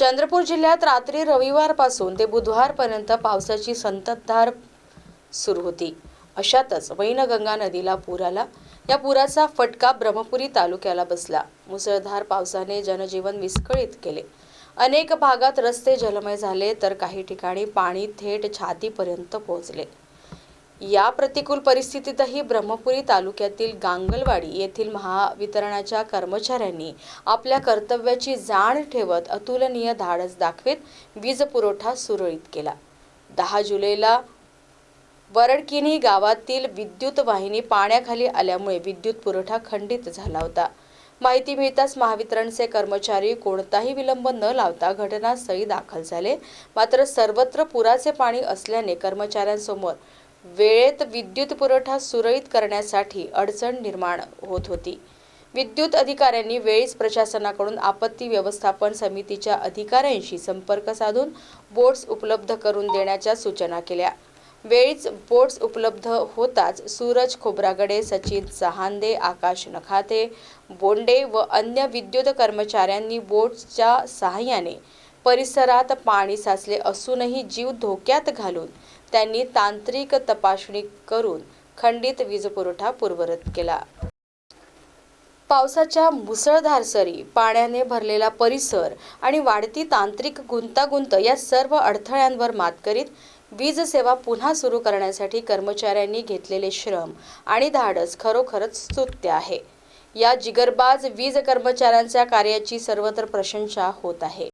चंद्रपूर जिल्ह्यात रात्री रविवारपासून ते बुधवारपर्यंत पावसाची संततधार सुरू होती. अशातच वैनगंगा नदीला पूर आला. या पुराचा फटका ब्रह्मपुरी तालुक्याला बसला. मुसळधार पावसाने जनजीवन विस्कळीत केले. अनेक भागात रस्ते जलमय झाले तर काही ठिकाणी पाणी थेट छातीपर्यंत पोहोचले. या प्रतिकूल परिस्थितीतही ब्रह्मपुरी तालुक्यातील गांगलवाडी येथील महावितरणाच्या कर्मचाऱ्यांनी आपल्या कर्तव्याची जाण ठेवत अतुलनीय धाडस दाखवीत वीज पुरवठा सुरळीत केला. दहा जुलैला वरडकिनी गावातील विद्युत वाहिनी पाण्याखाली आल्यामुळे विद्युत पुरवठा खंडित झाला होता. माहिती मिळताच महावितरणचे कर्मचारी कोणताही विलंब न लावता घटनास्थळी दाखल झाले. मात्र सर्वत्र पुराचे पाणी असल्याने कर्मचाऱ्यांसमोर वेळेत विद्युत पुरवठा सुरळीत करण्यासाठी अडचण निर्माण होत होती. विद्युत अधिकाऱ्यांनी वेळीच प्रशासनाकडून आपत्ती व्यवस्थापन समितीच्या अधिकाऱ्यांशी संपर्क साधून बोट्स उपलब्ध करून देण्याच्या सूचना केल्या. वेळीच बोट्स उपलब्ध होताच सूरज खोब्रागडे सचिन चहांदे आकाश नखाते बोंडे व अन्य विद्युत कर्मचाऱ्यांनी बोट्सच्या सहाय्याने परिसरात पाणी साचले असूनही जीव धोक्यात घालून त्यांनी तांत्रिक तपासणी करून खंडित वीजपुरवठा पूर्वरत केला. पावसाच्या मुसळधार सरी पाण्याने भरलेला परिसर आणि वाढती तांत्रिक गुंतागुंत या सर्व अडथळ्यांवर मात करीत वीज सेवा पुन्हा सुरू करण्यासाठी कर्मचाऱ्यांनी घेतलेले श्रम आणि धाडस खरोखरच स्तुत्य आहे. या जिगरबाज वीज कर्मचाऱ्यांच्या कार्याची सर्वत्र प्रशंसा होत आहे.